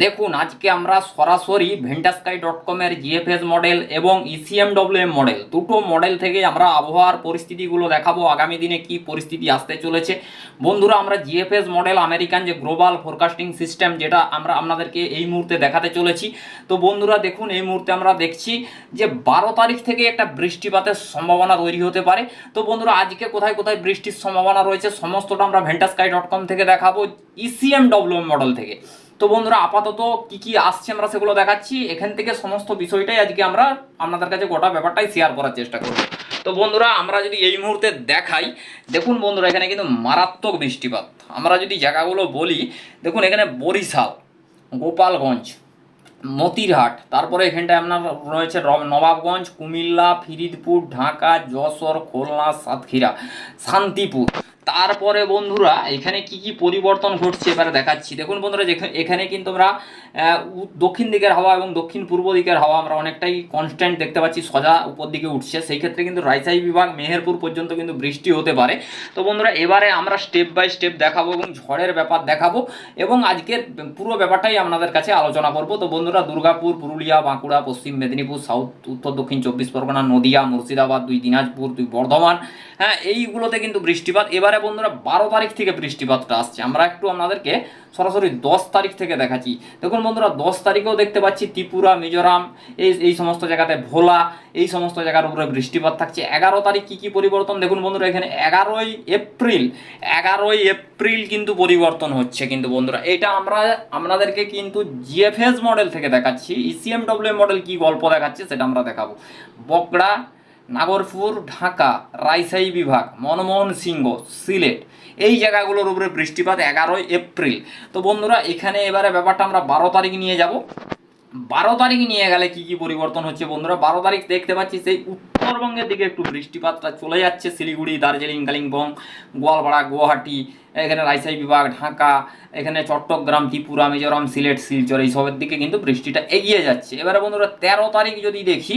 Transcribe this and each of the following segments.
দেখুন, আজকে আমরা সরাসরি ভেন্টাস্কাই ডট কমের জিএফএস মডেল এবং E ইসিএমডব্লিউএম মডেল দুটো মডেল থেকে আমরা আবহাওয়ার পরিস্থিতিগুলো দেখাবো, আগামী দিনে কি পরিস্থিতি আসতে চলেছে। বন্ধুরা, আমরা জিএফএস মডেল আমেরিকান যে গ্লোবাল ফোরকাস্টিং সিস্টেম যেটা আমরা আপনাদেরকে এই মুহূর্তে দেখাতে চলেছি। তো বন্ধুরা, দেখুন, এই মুহূর্তে আমরা দেখছি যে বারো তারিখ থেকে একটা বৃষ্টিপাতের সম্ভাবনা তৈরি হতে পারে। তো বন্ধুরা, আজকে কোথায় কোথায় বৃষ্টির সম্ভাবনা রয়েছে, সমস্তটা আমরা ভেন্টাস্কাই ডট কম থেকে দেখাবো E ইসিএমডব্লিউএম মডেল থেকে। তো বন্ধুরা, আপাতত কি কি আসছে আমরা সেগুলো দেখাচ্ছি। এখান থেকে সমস্ত বিষয়টাই আজকে আমরা আপনাদের কাছে গোটা ব্যাপারটাই শেয়ার করার চেষ্টা করব। তো বন্ধুরা, আমরা যদি এই মুহূর্তে দেখাই, দেখুন বন্ধুরা, এখানে কিন্তু মারাত্মক বৃষ্টিপাত। আমরা যদি জায়গাগুলো বলি, দেখুন এখানে বরিশাল, গোপালগঞ্জ, মতিরহাট, তারপরে এখানটায় আপনার রয়েছে নবাবগঞ্জ, কুমিল্লা, ফিরিদপুর, ঢাকা, যশোর, খুলনা, সাতক্ষীরা, শান্তিপুর। তারপরে বন্ধুরা, এখানে কি কি পরিবর্তন ঘটছে এবারে দেখাচ্ছি। দেখুন বন্ধুরা এখানে কিন্তু আমরা দক্ষিণ দিকের হাওয়া এবং দক্ষিণ পূর্ব দিকের হাওয়া আমরা অনেকটাই কনস্ট্যান্ট দেখতে পাচ্ছি, সোজা উপর দিকে উঠছে। সেই ক্ষেত্রে কিন্তু রাজশাহী বিভাগ মেহেরপুর পর্যন্ত কিন্তু বৃষ্টি হতে পারে। তো বন্ধুরা, এবারে আমরা স্টেপ বাই স্টেপ দেখাবো এবং ঝড়ের ব্যাপার দেখাবো এবং আজকের পুরো ব্যাপারটাই আপনাদের কাছে আলোচনা করব। তো বন্ধুরা, দুর্গাপুর, পুরুলিয়া, বাঁকুড়া, পশ্চিম মেদিনীপুর সাউথ উত্তর, দক্ষিণ, চব্বিশ পরগনা, নদিয়া, মুর্শিদাবাদ, দুই দিনাজপুর, দুই বর্ধমান হ্যাঁ এইগুলোতে কিন্তু বৃষ্টিপাত। এবারে বন্ধুরা বারো তারিখ থেকে বৃষ্টিপাতটা আসছে। আমরা একটু আপনাদেরকে সরাসরি দশ তারিখ থেকে দেখাচ্ছি। দেখুন বন্ধুরা, দশ তারিখেও দেখতে পাচ্ছি ত্রিপুরা, মিজোরাম, এই এই সমস্ত জায়গাতে ভোলা, এই সমস্ত জায়গার উপরে বৃষ্টিপাত থাকছে। এগারো তারিখ কী কী পরিবর্তন? দেখুন বন্ধুরা, এখানে এগারোই এপ্রিল এগারোই এপ্রিল কিন্তু পরিবর্তন হচ্ছে কিন্তু বন্ধুরা। এটা আমরা, আপনাদেরকে কিন্তু জিএফএস মডেল থেকে দেখাচ্ছি। E ইসিএমডব্লিউ মডেল কি গল্প দেখাচ্ছে সেটা আমরা দেখাবো। বকড়া নাগরপুর, ঢাকা রাজশাহী বিভাগ, মনমোহন সিংহ, সিলেট। এই জায়গাগুলোর উপরে বৃষ্টিপাত এগারোই এপ্রিল। তো বন্ধুরা, এখানে এবারে ব্যাপারটা আমরা বারো তারিখ নিয়ে যাব। বারো তারিখ নিয়ে গেলে কি কি পরিবর্তন হচ্ছে বন্ধুরা? বারো তারিখ দেখতে পাচ্ছি সেই উত্তরবঙ্গের দিকে একটু বৃষ্টিপাতটা চলে যাচ্ছে। শিলিগুড়ি, দার্জিলিং, কালিম্পং, গোয়ালপাড়া, গুয়াহাটি, এখানে রাজশাহী বিভাগ, ঢাকা, এখানে চট্টগ্রাম, ত্রিপুরা, মিজোরাম, সিলেট, শিলচর, এইসবের দিকে কিন্তু বৃষ্টিটা এগিয়ে যাচ্ছে। এবারে বন্ধুরা, তেরো তারিখ যদি দেখি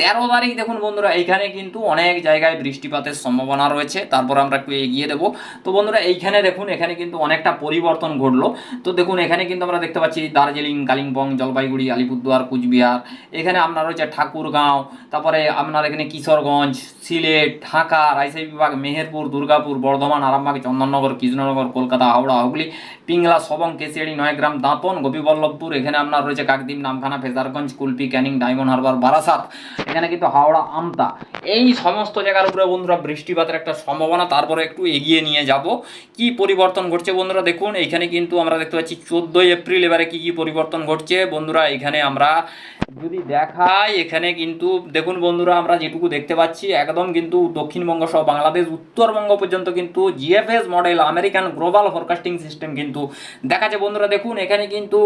তেরো তারিখ দেখুন বন্ধুরা, এইখানে কিন্তু অনেক জায়গায় বৃষ্টিপাতের সম্ভাবনা রয়েছে, তারপর আমরা একটু এগিয়ে দেবো। তো বন্ধুরা, এইখানে দেখুন, এখানে কিন্তু অনেকটা পরিবর্তন ঘটলো। তো দেখুন, এখানে কিন্তু আমরা দেখতে পাচ্ছি দার্জিলিং, কালিম্পং, জলপাইগুড়ি, আলিপুরদুয়ার, কুচবিহার, এখানে আপনার রয়েছে ঠাকুরগাঁও, তারপরে আপনার এখানে কিশোরগঞ্জ, সিলেট, ঢাকা, রাজশাহী বিভাগ, মেহেরপুর, দুর্গাপুর, বর্ধমান, আরামবাগ, চন্দননগর, কৃষ্ণনগর, কলকাতা, হাওড়া, হুগলি, পিংলা, সবং, কেশিয়াড়ি, নয়গ্রাম, দাঁতন, গোপীবল্লভপুর, এখানে আপনার রয়েছে কাকদ্বীপ, নামখানা, ফেজারগঞ্জ, কুলপি, ক্যানিং, ডায়মন্ড হারবার, বারাসাত। এখানে কিন্তু হাওড়া, আমতা। এই সমস্ত জায়গার উপরে বন্ধুরা বৃষ্টিপাতের একটা সম্ভাবনা, তারপরে একটু এগিয়ে নিয়ে যাব। কি পরিবর্তন ঘটছে বন্ধুরা দেখুন, এখানে কিন্তু আমরা দেখতে পাচ্ছি চোদ্দোই এপ্রিল এবারে কি কি পরিবর্তন ঘটছে? বন্ধুরা, এখানে আমরা যদি দেখাই, এখানে কিন্তু দেখুন বন্ধুরা, আমরা যেটুকু দেখতে পাচ্ছি, একদম কিন্তু দক্ষিণবঙ্গ সহ বাংলাদেশ, উত্তরবঙ্গ পর্যন্ত কিন্তু GFS model, American global forecasting system কিন্তু দেখাচ্ছে বন্ধুরা দেখুন, এখানে কিন্তু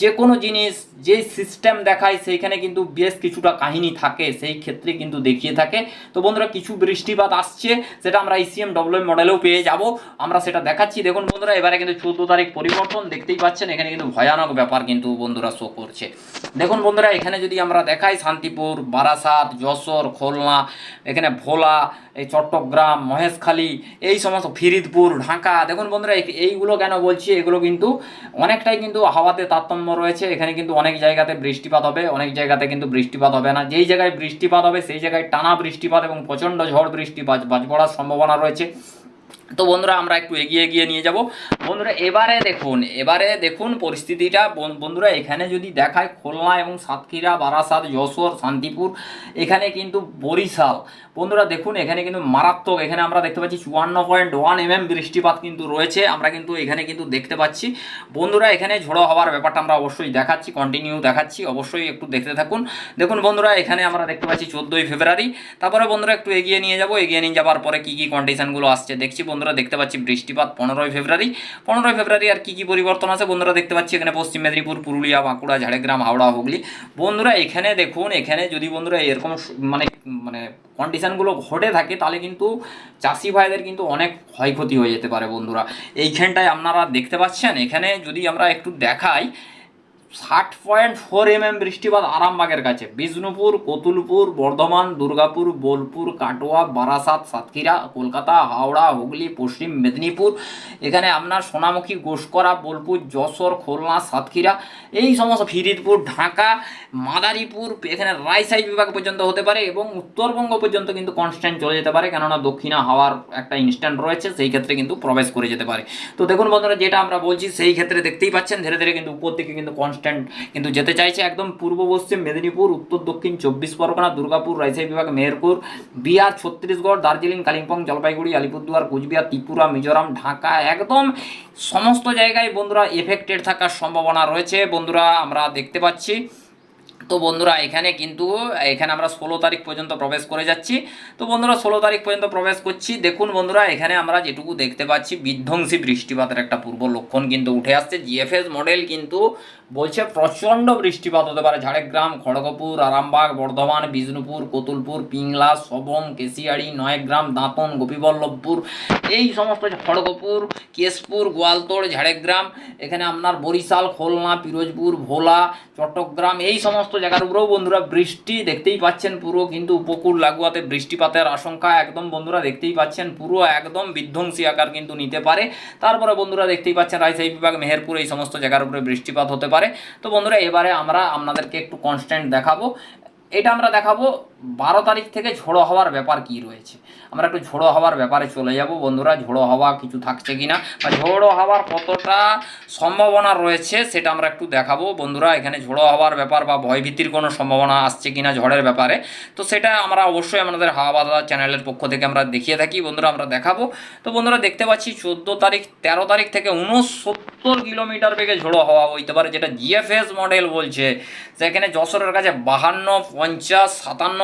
যে কোনো জিনিস যে সিস্টেম দেখায়, সেইখানে কিন্তু বেশ কিছুটা কাহিনী থাকে, সেই ক্ষেত্রে কিন্তু দেখিয়ে থাকে। তো বন্ধুরা, কিছু বৃষ্টিপাত আসছে, সেটা আমরা ইসিএম ডব্লিউ মডেলেও পেয়ে যাব। আমরা সেটা দেখাচ্ছি। দেখুন বন্ধুরা, এবারে কিন্তু চোদ্দ তারিখ পরিবর্তন, দেখতেই পাচ্ছেন, এখানে কিন্তু ভয়ানক ব্যাপার কিন্তু বন্ধুরা শো করছে। দেখুন বন্ধুরা, এখানে যদি আমরা দেখাই, শান্তিপুর, বারাসাত, যশোর, খুলনা, এখানে ভোলা, এই চট্টগ্রাম, মহেশখালী, এই সমস্ত ফিরিদপুর, ঢাকা, দেখুন বন্ধুরা এইগুলো কেন বলছি, এগুলো কিন্তু অনেকটাই কিন্তু হাওয়াতে তারতম্য রয়েছে। এখানে কিন্তু অনেক জায়গাতে বৃষ্টিপাত হবে, অনেক জায়গাতে কিন্তু বৃষ্টিপাত হবে না। যেই জায়গায় বৃষ্টিপাত হবে, সেই জায়গায় টানা বৃষ্টিপাত এবং প্রচণ্ড ঝড় বৃষ্টিপাত, বাজ পড়ার সম্ভাবনা রয়েছে। তো বন্ধুরা, আমরা একটু এগিয়ে এগিয়ে নিয়ে যাব। বন্ধুরা, এবারে দেখুন এবারে দেখুন পরিস্থিতিটা। বন- বন্ধুরা, এখানে যদি দেখায় খুলনা এবং সাতক্ষীরা, বারাসাত, যশোর, শান্তিপুর, এখানে কিন্তু বরিশাল। বন্ধুরা, দেখুন, এখানে কিন্তু মারাত্মক, এখানে আমরা দেখতে পাচ্ছি চুয়ান্ন পয়েন্ট ওয়ান এম বৃষ্টিপাত কিন্তু রয়েছে। আমরা কিন্তু এখানে কিন্তু দেখতে পাচ্ছি। বন্ধুরা, এখানে ঝোড়ো হওয়ার ব্যাপারটা আমরা অবশ্যই দেখাচ্ছি কন্টিনিউ দেখাচ্ছি, অবশ্যই একটু দেখতে থাকুন। দেখুন, বন্ধুরা, এখানে আমরা দেখতে পাচ্ছি চোদ্দোই ফেব্রুয়ারি। তারপরে বন্ধুরা, একটু এগিয়ে নিয়ে যাব। এগিয়ে নিয়ে যাওয়ার পরে কী কী কন্ডিশনগুলো আসছে, দেখছি বন্ধুরা দেখতে পাচ্ছি বৃষ্টিপাত পনেরোই ফেব্রুয়ারি। পনেরোই ফেব্রুয়ারি আর কী কী পরিবর্তন আছে বন্ধুরা দেখতে পাচ্ছি? এখানে পশ্চিম মেদিনীপুর, পুরুলিয়া, বাঁকুড়া, ঝাড়গ্রাম, হাওড়া, হুগলি। বন্ধুরা এখানে দেখুন, এখানে যদি বন্ধুরা এরকম মানে মানে কন্ডিশনগুলো ঘটে থাকে, তাহলে কিন্তু চাষি ভাইদের কিন্তু অনেক ক্ষয়ক্ষতি হয়ে যেতে পারে বন্ধুরা। এইখানটায় আপনারা দেখতে পাচ্ছেন, এখানে যদি আমরা একটু দেখাই ষাট পয়েন্ট ফোর এম এম বৃষ্টিপাত আরামবাগের কাছে। বিষ্ণুপুর, কতুলপুর, বর্ধমান, দুর্গাপুর, বোলপুর, কাটোয়া, বারাসাত, সাতক্ষীরা, কলকাতা, হাওড়া, হুগলি, পশ্চিম মেদিনীপুর। এখানে আপনার সোনামুখী গোসকরা বোলপুর, যশোর, খুলনা, সাতক্ষীরা। এই সমস্ত ফিরিদপুর, ঢাকা, মাদারীপুর, এখানে রায়সাই বিভাগ পর্যন্ত হতে পারে এবং উত্তরবঙ্গ পর্যন্ত কিন্তু কনস্ট্যান্ট চলে যেতে পারে। কেননা দক্ষিণা হাওয়ার একটা ইনস্ট্যান্ট রয়েছে, সেই ক্ষেত্রে কিন্তু প্রবেশ করে যেতে পারে। তো দেখুন বন্ধুরা, যেটা আমরা বলছি, সেই ক্ষেত্রে দেখতেই পাচ্ছেন, ধীরে ধীরে কিন্তু উপর দিকে কিন্তু কনস্ট্যান্ট কিন্তু যেতে চাইছে একদম পূর্ব পশ্চিম মেদিনীপুর, উত্তর দক্ষিণ চব্বিশ পরগনা, দুর্গাপুর, রাজশাহী বিভাগ, মেহেরপুর, বিহার, ছত্তিশগড়, দার্জিলিং, কালিম্পং, জলপাইগুড়ি, আলিপুরদুয়ার, কুচবিহার, ত্রিপুরা, মিজোরাম, ঢাকা, একদম সমস্ত জায়গায় বন্ধুরা এফেক্টেড থাকার সম্ভাবনা রয়েছে। বন্ধুরা আমরা দেখতে পাচ্ছি। তো বন্ধুরা, এখানে কিন্তু, এখানে আমরা ষোলো তারিখ পর্যন্ত প্রবেশ করে যাচ্ছি। তো বন্ধুরা, ষোলো তারিখ পর্যন্ত প্রবেশ করছি। দেখুন বন্ধুরা, এখানে আমরা যেটুকু দেখতে পাচ্ছি, বিধ্বংসী বৃষ্টিপাতের একটা পূর্ব লক্ষণ কিন্তু উঠে আসছে। জিএফএস মডেল কিন্তু বলছে প্রচণ্ড বৃষ্টিপাত হতে পারে। ঝাড়গ্রাম, খড়গপুর, আরামবাগ, বর্ধমান, বিষ্ণুপুর, কতুলপুর, পিংলা সবং কেশিয়াড়ি, নয়গ্রাম, দাঁতন, গোপীবল্লভপুর, এই সমস্ত খড়গপুর, কেশপুর, গোয়ালতোড়, ঝাড়গ্রাম, এখানে আপনার বরিশাল, খুলনা, পিরোজপুর, ভোলা, চট্টগ্রাম, এই সমস্ত জায়গার উপরেও বন্ধুরা বৃষ্টি দেখতেই পাচ্ছেন পুরো, কিন্তু উপকূল লাগুয়াতে বৃষ্টিপাতের আশঙ্কা একদম বন্ধুরা দেখতেই পাচ্ছেন, পুরো একদম বিধ্বংসী আকার কিন্তু নিতে পারে। তারপরে বন্ধুরা দেখতেই পাচ্ছেন রাজশাহী বিভাগ, মেহেরপুর এই সমস্ত জায়গার উপরে বৃষ্টিপাত হতে পারে। তো বন্ধুরা, এবারে আমরা আপনাদেরকে একটু কনস্ট্যান্ট দেখাবো। এটা আমরা দেখাবো বারো তারিখ থেকে ঝোড়ো হওয়ার ব্যাপার কি রয়েছে? আমরা একটু ঝোড়ো হওয়ার ব্যাপারে চলে যাব বন্ধুরা। ঝোড়ো হাওয়া কিছু থাকছে কিনা? বা ঝোড়ো হওয়ার কতটা সম্ভাবনা রয়েছে সেটা আমরা একটু দেখাবো। বন্ধুরা, এখানে ঝোড়ো হওয়ার ব্যাপার বা ভয়ভীতির কোনো সম্ভাবনা আসছে কিনা ঝড়ের ব্যাপারে? তো সেটা আমরা অবশ্যই আমাদের হাওয়া বাদা চ্যানেলের পক্ষ থেকে আমরা দেখিয়ে থাকি। বন্ধুরা, আমরা দেখাবো। তো বন্ধুরা, দেখতে পাচ্ছি চোদ্দ তারিখ, তেরো তারিখ থেকে উনসত্তর কিলোমিটার বেগে ঝোড়ো হওয়া হইতে পারে, যেটা জিএফএস মডেল বলছে। যেখানে যশোরের কাছে বাহান্ন, পঞ্চাশ, সাতান্ন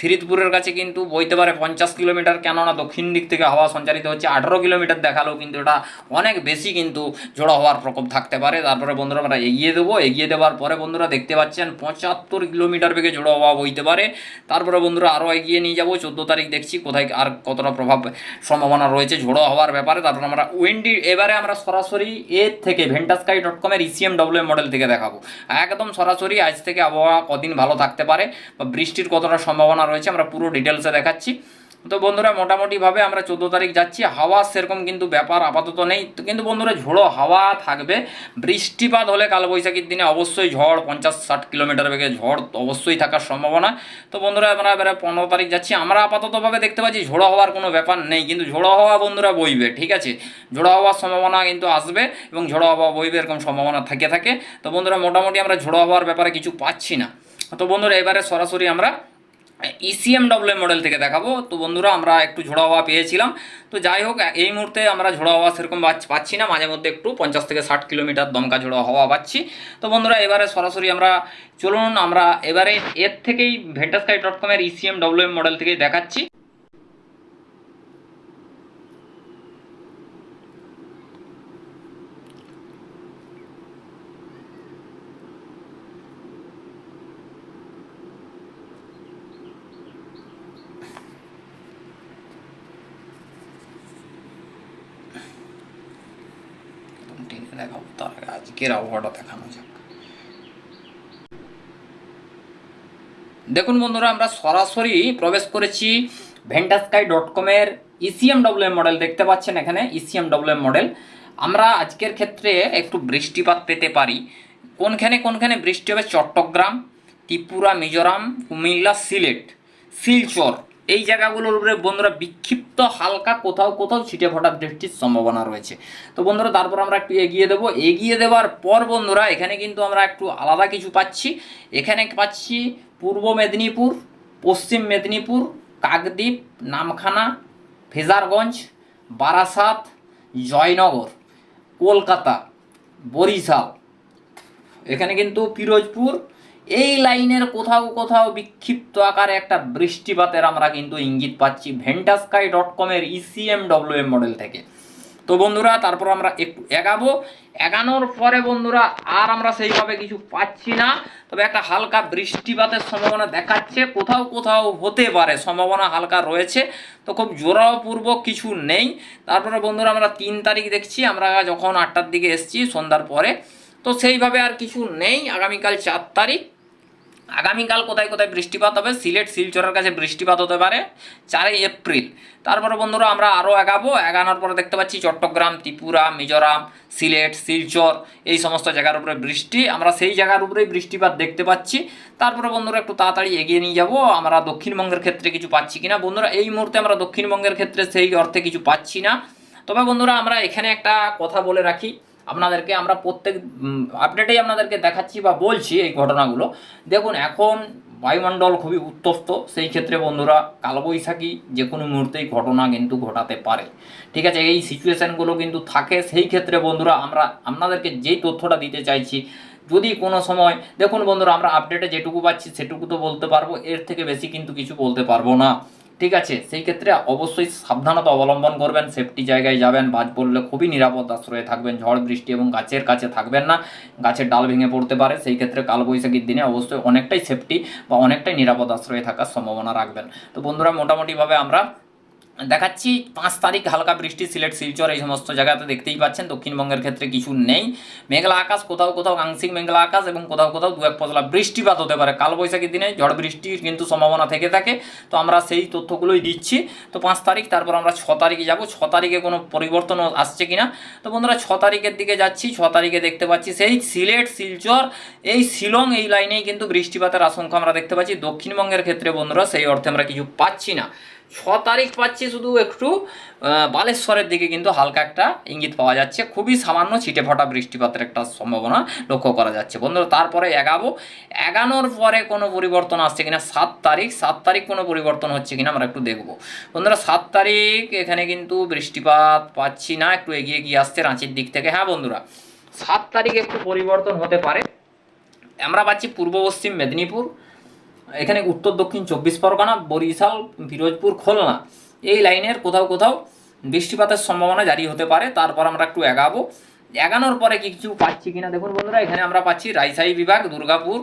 ফরিদপুরের কাছে কিন্তু বইতে পারে পঞ্চাশ কিলোমিটার। কেননা দক্ষিণ দিক থেকে হাওয়া সঞ্চারিত হচ্ছে আঠারো কিলোমিটার দেখালেও কিন্তু এটা অনেক বেশি কিন্তু ঝোড়ো হওয়ার প্রকোপ থাকতে পারে। তারপরে বন্ধুরা আমরা এগিয়ে দেবো। এগিয়ে দেওয়ার পরে বন্ধুরা দেখতে পাচ্ছেন পঁচাত্তর কিলোমিটার বেগে ঝোড়ো হওয়া বইতে পারে। তারপরে বন্ধুরা আরও এগিয়ে নিয়ে যাব। চোদ্দ তারিখ দেখছি কোথায় আর কতটা প্রভাব সম্ভাবনা রয়েছে ঝোড়ো হওয়ার ব্যাপারে। তারপর আমরা উইন্ডি, এবারে আমরা সরাসরি এর থেকে ভেন্টাস্কাই ডট কমের ইসিএম ডব্লিউ মডেল থেকে দেখাবো। একদম সরাসরি আজ থেকে আবহাওয়া কদিন ভালো থাকতে পারে বা বৃষ্টির কতটা সম্ভাবনা রয়েছে, আমরা পুরো ডিটেলসে দেখাচ্ছি। তো বন্ধুরা, মোটামুটিভাবে আমরা চোদ্দ তারিখ যাচ্ছি। হাওয়া সেরকম কিন্তু ব্যাপার, আপাতত নেই। কিন্তু বন্ধুরা, ঝোড়ো হাওয়া থাকবে। বৃষ্টিপাত হলে কালবৈশাখীর দিনে অবশ্যই ঝড়, পঞ্চাশ ষাট কিলোমিটার বেগে ঝড় অবশ্যই থাকার সম্ভাবনা। তো বন্ধুরা, আমরা এবারে পনেরো তারিখ যাচ্ছি। আমরা আপাততভাবে দেখতে পাচ্ছি ঝোড়ো হওয়ার কোনো ব্যাপার নেই, কিন্তু ঝোড়ো হাওয়া বন্ধুরা বইবে, ঠিক আছে? ঝোড়ো হওয়ার সম্ভাবনা কিন্তু আসবে এবং ঝোড়ো হাওয়া বইবে, এরকম সম্ভাবনা থেকে, থাকে। তো বন্ধুরা, মোটামুটি আমরা ঝোড়ো হওয়ার ব্যাপারে কিছু পাচ্ছি না। তো বন্ধুরা, এবারে সরাসরি আমরা ইসিএম ডব্লিউ মডেল থেকে দেখাবো। তো বন্ধুরা, আমরা একটু ঝোড়া হওয়া পেয়েছিলাম। তো যাই হোক, এই মুহূর্তে আমরা ঝোড়া হওয়া সেরকম পাচ্ছ- না। মাঝে মধ্যে একটু পঞ্চাশ থেকে ষাট কিলোমিটার দমকা ঝোড়া হওয়া পাচ্ছি। তো বন্ধুরা, এবারে সরাসরি আমরা চলুন, আমরা এবারে এর থেকেই ভেন্টাস্কাই ডট কমের ইসিএম ডব্লিউ মডেল থেকেই দেখাচ্ছি টেনে দেখাবো তার আগে আজকের আবহাওয়াটা দেখানো যাক। দেখুন বন্ধুরা, আমরা সরাসরি প্রবেশ করেছি ভেন্টাস্কাই ডট কমের ইসিএম ডব্লিউ মডেল দেখতে পাচ্ছেন এখানে ইসিএম ডব্লিউ মডেল আমরা আজকের ক্ষেত্রে একটু বৃষ্টিপাত পেতে পারি। কোনখানে কোনখানে বৃষ্টি হবে? চট্টগ্রাম, ত্রিপুরা, মিজোরাম, কুমিল্লা, সিলেট, শিলচর। এই জায়গাগুলোর উপরে বন্ধুরা বিক্ষিপ্ত হালকা কোথাও কোথাও ছিটে ফোটা বৃষ্টির সম্ভাবনা রয়েছে। তো বন্ধুরা, তারপর আমরা একটু এগিয়ে দেবো। এগিয়ে দেওয়ার পর বন্ধুরা, এখানে কিন্তু আমরা একটু আলাদা কিছু পাচ্ছি। এখানে পাচ্ছি পূর্ব মেদিনীপুর, পশ্চিম মেদিনীপুর, কাকদ্বীপ, নামখানা, ফেজারগঞ্জ, বারাসাত, জয়নগর, কলকাতা, বরিশাল। এখানে কিন্তু পিরোজপুর এই লাইনের কোথাও কোথাও বিক্ষিপ্ত আকারে একটা বৃষ্টিপাতের আমরা কিন্তু ইঙ্গিত পাচ্ছি ভেন্টাস্কাই ডট কমের ইসিএম ডব্লিউএম মডেল থেকে। তো বন্ধুরা, তারপর আমরা একটু এগাবো। এগানোর পরে বন্ধুরা, আর আমরা সেইভাবে কিছু পাচ্ছি না। তবে একটা হালকা বৃষ্টিপাতের সম্ভাবনা দেখাচ্ছে। কোথাও কোথাও হতে পারে, সম্ভাবনা হালকা রয়েছে। তো খুব জোরাপূর্বক কিছু নেই। তারপরে বন্ধুরা, আমরা তিন তারিখ দেখছি। আমরা যখন আটটার দিকে এসছি সন্ধ্যার পরে। তো সেইভাবে আর কিছু নেই। আগামীকাল চার তারিখ। আগামীকাল কোথায় কোথায় বৃষ্টিপাত হবে? সিলেট, শিলচরের কাছে বৃষ্টিপাত হতে পারে চারই এপ্রিল। তারপরে বন্ধুরা আমরা আরও এগাবো এগানোর পরে দেখতে পাচ্ছি চট্টগ্রাম, ত্রিপুরা, মিজোরাম, সিলেট, শিলচর এই সমস্ত জায়গার উপরে বৃষ্টি। আমরা সেই জায়গার উপরেই বৃষ্টিপাত দেখতে পাচ্ছি। তারপরে বন্ধুরা একটু তাড়াতাড়ি এগিয়ে নিয়ে যাব। আমরা দক্ষিণবঙ্গের ক্ষেত্রে কিছু পাচ্ছি কিনা? বন্ধুরা, এই মুহূর্তে আমরা দক্ষিণবঙ্গের ক্ষেত্রে সেই অর্থে কিছু পাচ্ছি না। তবে বন্ধুরা, আমরা এখানে একটা কথা বলে রাখি। আপনাদেরকে আমরা প্রত্যেক আপডেটেই আপনাদেরকে দেখাচ্ছি বা বলছি এই ঘটনাগুলো। দেখুন, এখন বায়ুমণ্ডল খুবই উত্তপ্ত। সেই ক্ষেত্রে বন্ধুরা, কালবৈশাখী যে কোনো মুহূর্তেই ঘটনা কিন্তু ঘটাতে পারে। ঠিক আছে, এই সিচুয়েশানগুলো কিন্তু থাকে। সেই ক্ষেত্রে বন্ধুরা, আমরা আপনাদেরকে যেই তথ্যটা দিতে চাইছি, যদি কোনো সময়, দেখুন বন্ধুরা, আমরা আপডেটে যেটুকু পাচ্ছি, সেটুকু তো বলতে পারব। এর থেকে বেশি কিন্তু কিছু বলতে পারব না। ঠিক আছে, সেই ক্ষেত্রে অবশ্যই সাবধানতা অবলম্বন করবেন সেফটি জায়গায় যাবেন, বাজ পড়লে খুবই নিরাপদ আশ্রয়ে থাকবেন, ঝড়, বৃষ্টি এবং গাছের কাছে থাকবেন না, গাছের ডাল ভেঙে পড়তে পারে, সেই ক্ষেত্রে কালবৈশাখীর দিনে অবশ্যই অনেকটাই সেফটি বা অনেকটাই নিরাপদ আশ্রয়ে থাকার সম্ভাবনা রাখবেন। তো বন্ধুরা, মোটামুটিভাবে আমরা দেখাচ্ছি পাঁচ তারিখ হালকা বৃষ্টি, সিলেট, শিলচর এই সমস্ত জায়গাতে দেখতেই পাচ্ছেন। দক্ষিণবঙ্গের ক্ষেত্রে কিছু নেই। মেঘলা আকাশ, কোথাও কোথাও আংশিক মেঘলা আকাশ এবং কোথাও কোথাও দু এক পশলা বৃষ্টিপাত হতে পারে। কালবৈশাখীর দিনে ঝড় বৃষ্টির কিন্তু সম্ভাবনা থেকে থাকে। তো আমরা সেই তথ্যগুলোই দিচ্ছি। তো পাঁচ তারিখ, তারপর আমরা ছ তারিখে যাব। ছ তারিখে কোনো পরিবর্তন আসছে কিনা? তো বন্ধুরা, ছ তারিখের দিকে যাচ্ছি। ছ তারিখে দেখতে পাচ্ছি সেই সিলেট, শিলচর, এই শিলং এই লাইনেই কিন্তু বৃষ্টিপাতের আশঙ্কা আমরা দেখতে পাচ্ছি। দক্ষিণবঙ্গের ক্ষেত্রে বন্ধুরা, সেই অর্থে আমরা কিছু পাচ্ছি না। ছ তারিখ পাচ্ছি শুধু একটু বালেশ্বরের দিকে কিন্তু হালকা একটা ইঙ্গিত পাওয়া যাচ্ছে। খুবই সামান্য ছিটে ফটা বৃষ্টিপাতের একটা সম্ভাবনা লক্ষ্য করা যাচ্ছে। বন্ধুরা, তারপরে এগাবো। এগানোর পরে কোনো পরিবর্তন আসছে কিনা? সাত তারিখ। সাত তারিখ কোনো পরিবর্তন হচ্ছে কিনা আমরা একটু দেখব। বন্ধুরা, সাত তারিখ এখানে কিন্তু বৃষ্টিপাত পাচ্ছি না, একটু এগিয়ে গিয়ে আসছে রাঁচির দিক থেকে। হ্যাঁ বন্ধুরা, সাত তারিখ একটু পরিবর্তন হতে পারে। আমরা পাচ্ছি পূর্ব পশ্চিম মেদিনীপুর এখানে উত্তর, দক্ষিণ চব্বিশ পরগনা, বরিশাল, ফিরোজপুর খুলনা এই লাইনের কোথাও কোথাও বৃষ্টিপাতের সম্ভাবনা জারি হতে পারে, তারপর আমরা একটু এগাবো। এগানোর পরে কিছু পাচ্ছি কিনা দেখুন বন্ধুরা, এখানে আমরা পাচ্ছি রাজশাহী বিভাগ, দুর্গাপুর,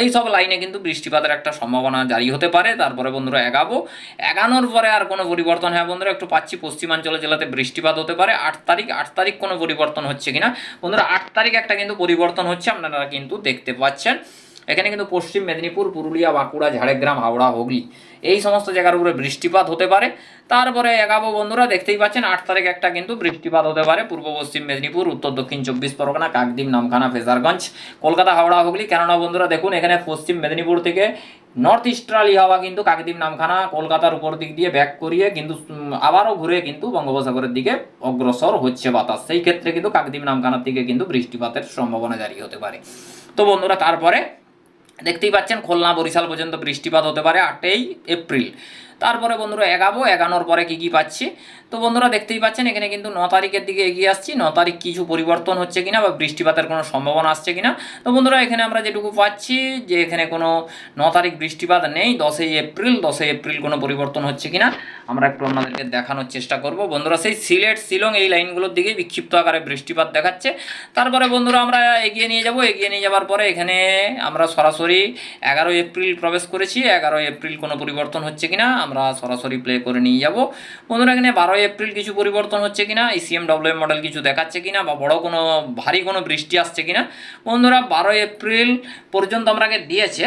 এই সব লাইনে কিন্তু বৃষ্টিপাতের একটা সম্ভাবনা জারি হতে পারে, তারপরে বন্ধুরা এগাবো। এগানোর পরে আর কোনো পরিবর্তন হ্যাঁ বন্ধুরা, একটু পাচ্ছি পশ্চিমাঞ্চল জেলাতে বৃষ্টিপাত হতে পারে। আট তারিখ আট তারিখ কোনো পরিবর্তন হচ্ছে কিনা? বন্ধুরা, আট তারিখ একটা কিন্তু পরিবর্তন হচ্ছে, আপনারা কিন্তু দেখতে পাচ্ছেন। এখানে কিন্তু পশ্চিম মেদিনীপুর, পুরুলিয়া, বাঁকুড়া, ঝাড়গ্রাম, হাওড়া, হুগলি এই সমস্ত জায়গার উপরে বৃষ্টিপাত হতে পারে। তারপরে এগাবো বন্ধুরা দেখতেই পাচ্ছেন, আট তারিখ একটা কিন্তু বৃষ্টিপাত হতে পারে। পূর্ব পশ্চিম মেদিনীপুর, উত্তর দক্ষিণ চব্বিশ পরগনা, কাকদ্বীপ, নামখানা, ফেজারগঞ্জ, কলকাতা, হাওড়া, হুগলি। কেননা বন্ধুরা দেখুন, এখানে পশ্চিম মেদিনীপুর থেকে নর্থ ইস্টার্লি হাওয়া কিন্তু কাকদ্বীপ, নামখানা, কলকাতার উপর দিক দিয়ে ব্যাক করিয়ে কিন্তু আবারও ঘুরে কিন্তু বঙ্গোপসাগরের দিকে অগ্রসর হচ্ছে বাতাস। সেই ক্ষেত্রে কিন্তু কাকদ্বীপ, নামখানার দিকে কিন্তু বৃষ্টিপাতের সম্ভাবনা জারি হতে পারে। তো বন্ধুরা, তারপরে দেখতেই পাচ্ছেন খুলনা বরিশাল পর্যন্ত বৃষ্টিপাত হতে পারে আটই এপ্রিল। তারপরে বন্ধুরা এগাবো, এগানোর পরে কি কি পাচ্ছি? তো বন্ধুরা দেখতেই পাচ্ছেন, এখানে কিন্তু ন তারিখের দিকে এগিয়ে আসছি। ন তারিখ কিছু পরিবর্তন হচ্ছে কিনা বা বৃষ্টিপাতের কোনো সম্ভাবনা আসছে কিনা? তো বন্ধুরা এখানে আমরা যেটুকু পাচ্ছি, যে এখানে কোনো ন তারিখ বৃষ্টিপাত নেই, দশই এপ্রিল দশই এপ্রিল কোনো পরিবর্তন হচ্ছে কিনা, আমরা একটু আপনাদেরকে দেখানোর চেষ্টা করব। বন্ধুরা সেই সিলেট, শিলং এই লাইনগুলোর দিকেই বিক্ষিপ্ত আকারে বৃষ্টিপাত দেখাচ্ছে। তারপরে বন্ধুরা আমরা এগিয়ে নিয়ে যাব। এগিয়ে নিয়ে যাওয়ার পরে এখানে আমরা সরাসরি এগারোই এপ্রিল প্রবেশ করেছি। এগারোই এপ্রিল কোনো পরিবর্তন হচ্ছে কিনা আমরা সরাসরি প্লে করে নিয়ে যাব। বন্ধুরা, এখানে বারোই এপ্রিল কিছু পরিবর্তন হচ্ছে কিনা ইসিএম ডব্লিউ মডেল কিছু দেখাচ্ছে কিনা, বা বড় কোনো, ভারী কোনো বৃষ্টি আসছে কিনা। বন্ধুরা, বারোই এপ্রিল পর্যন্ত আমরাকে দিয়েছে,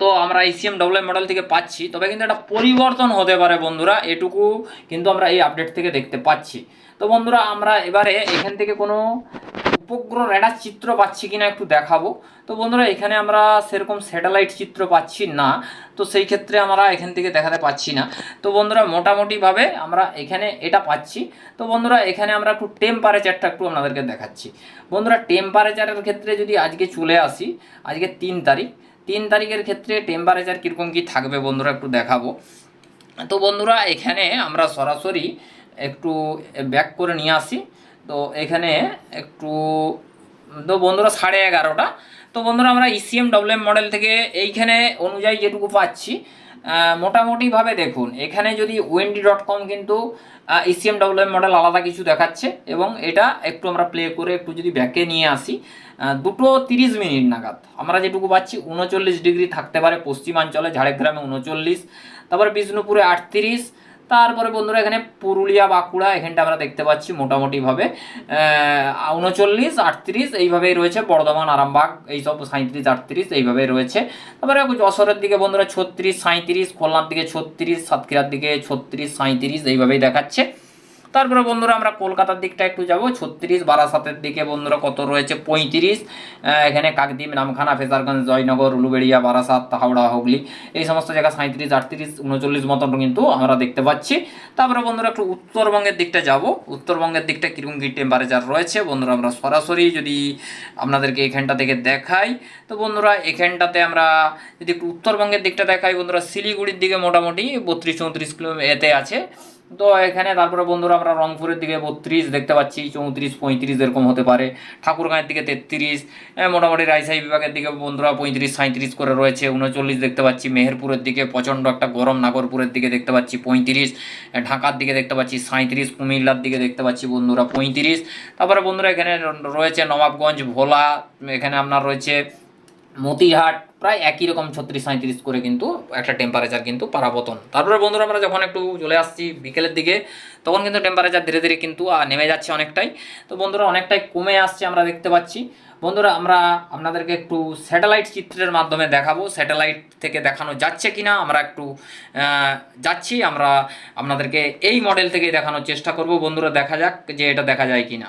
তো আমরা ইসিএম ডব্লিউ মডেল থেকে পাচ্ছি। তবে কিন্তু একটা পরিবর্তন হতে পারে বন্ধুরা, এটুকু কিন্তু আমরা এই আপডেট থেকে দেখতে পাচ্ছি। তো বন্ধুরা, আমরা এবারে এখান থেকে কোনো উপগ্রহ রেডার চিত্র পাচ্ছি কিনা একটু দেখাবো। তো বন্ধুরা, এখানে আমরা সেরকম স্যাটেলাইট চিত্র পাচ্ছি না, তো সেই ক্ষেত্রে আমরা এখান থেকে দেখাতে পাচ্ছি না। তো বন্ধুরা, মোটামুটিভাবে আমরা এখানে এটা পাচ্ছি। তো বন্ধুরা, এখানে আমরা একটু টেম্পারেচারটা একটু আপনাদেরকে দেখাচ্ছি। বন্ধুরা টেম্পারেচারের ক্ষেত্রে যদি আজকে চলে আসি, আজকে তিন তারিখ, তিন তারিখের ক্ষেত্রে টেম্পারেচার কীরকম কী থাকবে বন্ধুরা একটু দেখাবো। তো বন্ধুরা, এখানে আমরা সরাসরি একটু ব্যাক করে নিয়ে আসি। তো এখানে একটু, তো বন্ধুরা সাড়ে এগারোটা। তো বন্ধুরা আমরা ইসিএম ডব্লিউএম মডেল থেকে এইখানে অনুযায়ী যেটুকু পাচ্ছি মোটামুটিভাবে দেখুন, এখানে যদি ওয়েন্ডি ডট কম কিন্তু ইসিএম ডব্লিউএম মডেল আলাদা কিছু দেখাচ্ছে এবং এটা একটু আমরা প্লে করে একটু যদি ব্যাকে নিয়ে আসি দুটো তিরিশ মিনিট নাগাদ। আমরা যেটুকু পাচ্ছি উনচল্লিশ ডিগ্রি থাকতে পারে পশ্চিমাঞ্চলে, ঝাড়গ্রামে উনচল্লিশ, তারপরে বিষ্ণুপুরে আটত্রিশ তারপরে বন্ধুরা এখানে পুরুলিয়া, বাঁকুড়া এখানটা আমরা দেখতে পাচ্ছি মোটামুটিভাবে। উনচল্লিশ আটত্রিশ, এইভাবেই রয়েছে বর্ধমান, আরামবাগ, এইসব সাঁত্রিশ আটত্রিশ, এইভাবেই রয়েছে। তারপরে যশোরের দিকে বন্ধুরা ছত্রিশ সাঁত্রিশ খুলনার দিকে ছত্রিশ, সাতক্ষীরার দিকে ছত্রিশ সাঁত্রিশ এইভাবেই দেখাচ্ছে। তারপরে বন্ধুরা আমরা কলকাতার দিকটা একটু যাব। ছত্রিশ, বারাসাতের দিকে বন্ধুরা কত রয়েছে? পঁয়ত্রিশ। এখানে কাকদ্বীপ, নামখানা ফেজারগঞ্জ জয়নগর, উলুবেড়িয়া, বারাসাত, হাওড়া, হুগলি এই সমস্ত জায়গা সাঁত্রিশ আটত্রিশ, উনচল্লিশ মতন কিন্তু আমরা দেখতে পাচ্ছি। তারপরে বন্ধুরা একটু উত্তরবঙ্গের দিকটা যাব। উত্তরবঙ্গের দিকটা কীরকম কি টেম্পারেচার রয়েছে? বন্ধুরা আমরা সরাসরি যদি আপনাদেরকে এখানটা থেকে দেখাই, তো বন্ধুরা এখানটাতে আমরা যদি একটু উত্তরবঙ্গের দিকটা দেখাই, বন্ধুরা শিলিগুড়ির দিকে মোটামুটি বত্রিশ, চৌত্রিশ কিলো এতে আছে। তো এখানে তারপরে বন্ধুরা আমরা রংপুরের দিকে বত্রিশ দেখতে পাচ্ছি, চৌত্রিশ, পঁয়ত্রিশ এরকম হতে পারে। ঠাকুরগাঁয়ের দিকে তেত্রিশ মোটামুটি রাজশাহী বিভাগের দিকে বন্ধুরা পঁয়ত্রিশ সাঁত্রিশ করে রয়েছে, উনচল্লিশ দেখতে পাচ্ছি, মেহেরপুরের দিকে প্রচণ্ড একটা গরম, নাগরপুরের দিকে দেখতে পাচ্ছি পঁয়ত্রিশ ঢাকার দিকে দেখতে পাচ্ছি সাঁত্রিশ কুমিল্লার দিকে দেখতে পাচ্ছি বন্ধুরা পঁয়ত্রিশ। তারপরে বন্ধুরা এখানে রয়েছে নবাবগঞ্জ, ভোলা, এখানে আপনার রয়েছে মতিহাট প্রায় একই রকম ছত্রিশ সাঁত্রিশ করে কিন্তু একটা টেম্পারেচার কিন্তু পারাবতন। তারপরে বন্ধুরা আমরা যখন একটু চলে আসছি বিকেলের দিকে, তখন কিন্তু টেম্পারেচার ধীরে ধীরে কিন্তু নেমে যাচ্ছে অনেকটাই। তো বন্ধুরা অনেকটাই কমে আসছে আমরা দেখতে পাচ্ছি। বন্ধুরা আমরা আপনাদেরকে একটু স্যাটেলাইট চিত্রের মাধ্যমে দেখাবো স্যাটেলাইট থেকে দেখানো যাচ্ছে কিনা আমরা একটু যাচ্ছি। আমরা আপনাদেরকে এই মডেল থেকেই দেখানোর চেষ্টা করব। বন্ধুরা দেখা যাক যে এটা দেখা যায় কিনা।